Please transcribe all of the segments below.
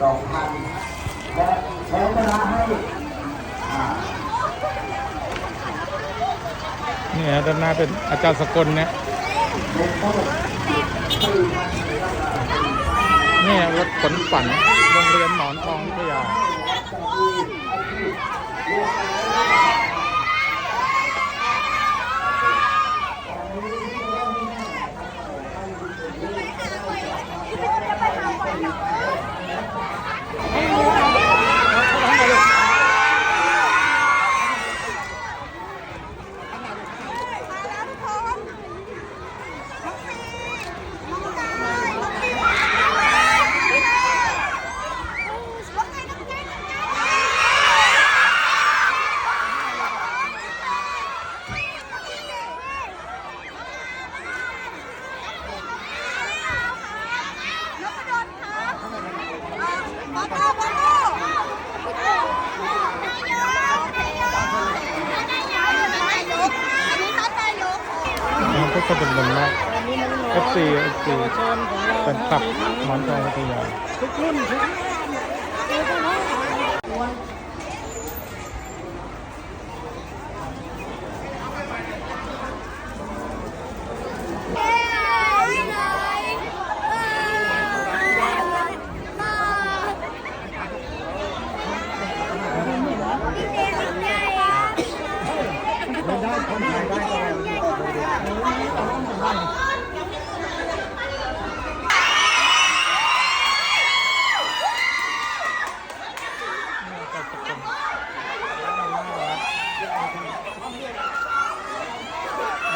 สองพันและแพ้ชนะให้อ่านี่ฮะด้านหน้าเป็นอาจารย์สกลเนี่ยเป็นทั้งหมดสี่พันนี่ฮะรถขนฝันโรงเรียนหนอนทองวิทยา ก็จะเป็นลมมาก FC FC เป็นคลับหมอนทองวิทยาทุกรุ่นทุก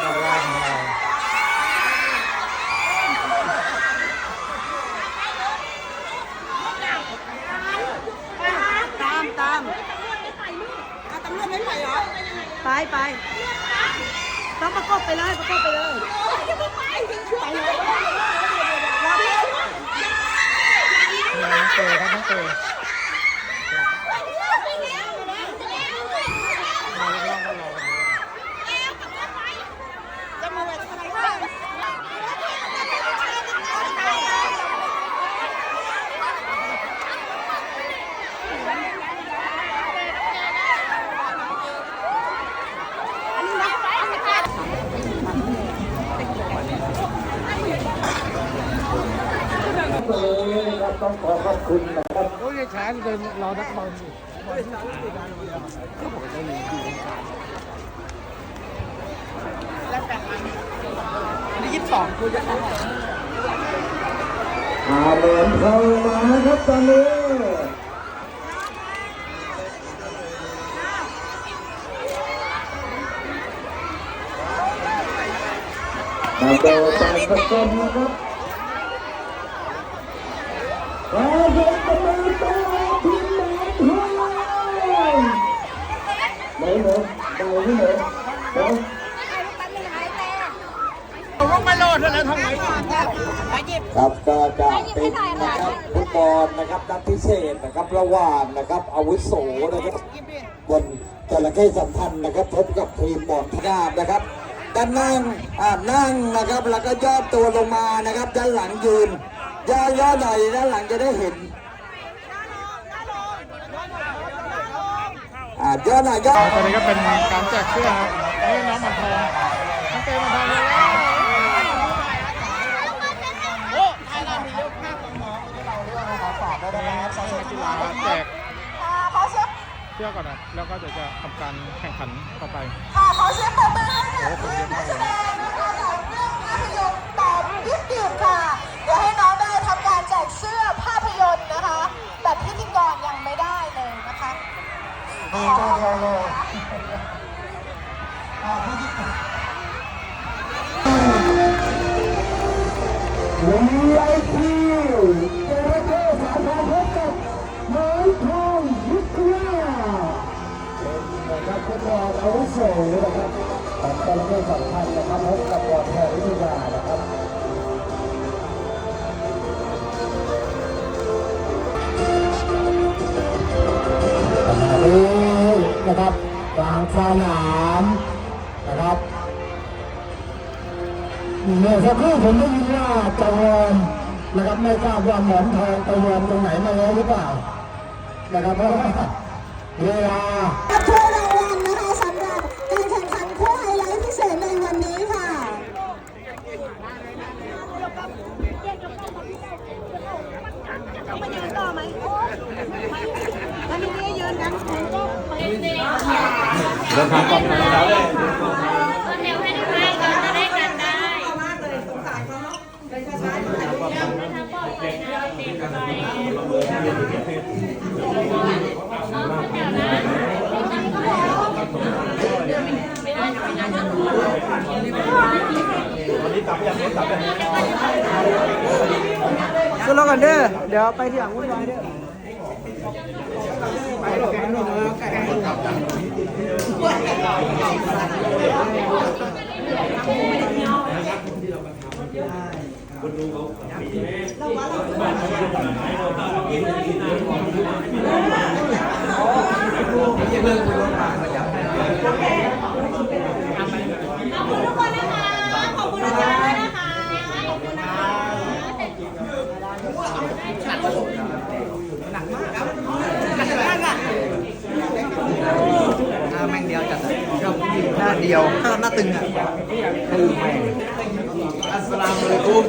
ด้านล่างของเรา ตามตามอะตำรวจไม่ไปเหรอ ไปไป ต้องประกบไปเลยประกบไปเลยไปเลยน้องเตครับน้องเตจะมาแบบอะไรบ้างอันนี้นะอันนี้ค่ะ เลยครับ ต้องขอขอบคุณนะครับโอ้ยช้าเดินรอนักบอลอยู่หาเหรียญทองมาครับตอนนี้มาเจอจานสกลนะครับ มาเห็นประตูตัวทีมหนอนทองไหนเหรอไหนที่ไหนไหนครับก็จะเป็นนะครับฟุตบอลนะครับนัดพิเศษนะครับระหว่างนะครับอาวุโสนะครับบนจระเข้สัมพันธ์นะครับพบกับทีมบอลพินาบนะครับด้านนั่งอ่านั่งนะครับแล้วก็ย่อตัวลงมานะครับด้านหลังยืน ย่อย่อหน่อยด้านหลังจะได้เห็นอ่าย่อหน่อยย่อตอนนี้ก็เป็นการแจกเสื้อครับนี่น้องหมอนทองน้องเตหมอนทองเลยนี่นักกีฬาแจกเสื้อก่อนนะแล้วก็เดี๋ยวจะทำการแข่งขันต่อไปค่ะขอเสียงปรบมือให้กับโอ้โหคนเยอะมากเลยแสดง ไอพีเจอร์เก้สามพันพบกับไม้ทองวิทยาเป็นะครับฟุตบอลอาวุโสนะครับของจระเข้สำคัญนะครับพบกับบอลแทนวิทยานะครับนะครับกลางสนามนะครับ เมื่อสักครู่ผมได้ยินว่าจอมนะครับไม่ทราบว่าหมอนทองไปรวมตรงไหนมาแล้วหรือเปล่านะครับเพราะว่าเวลารับถ้วยรางวัลนะคะสำหรับการแข่งขันคู่ไฮไลท์พิเศษในวันนี้ค่ะมายืนต่อไหมแล้วทีนี้ยืนกันเดินทางปลอดภัยแล้วเลย เร็วให้ได้ไหมก่อนจะได้กันได้มากเลยสงสารเขาเนาะเดินช้าๆถ่ายรูปเร็ว ขึ้นรถกันเด้อ เดี๋ยวไปที่หลังวุ่นวายเด้อทุกคนนะคะ ขอบคุณอาจารย์ด้วยนะคะ ขอบคุณนะคะ หน้าแม่งเดียวจัดอะชอบ หน้าเดียวหน้าหน้าตึงอะตึงแม่งอัสสลามุอะลัยกุม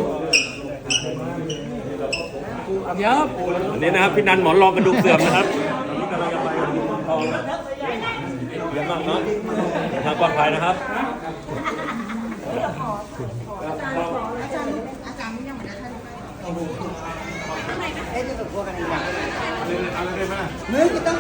ยับอันนี้นะครับพี่นันหมอนรองกระดูกเสื่อมนะครับตอนนี้กำลังจะไปทองนะเยี่ยมมากเนาะเดินทางปลอดภัยนะครับเนื้อกินต้อง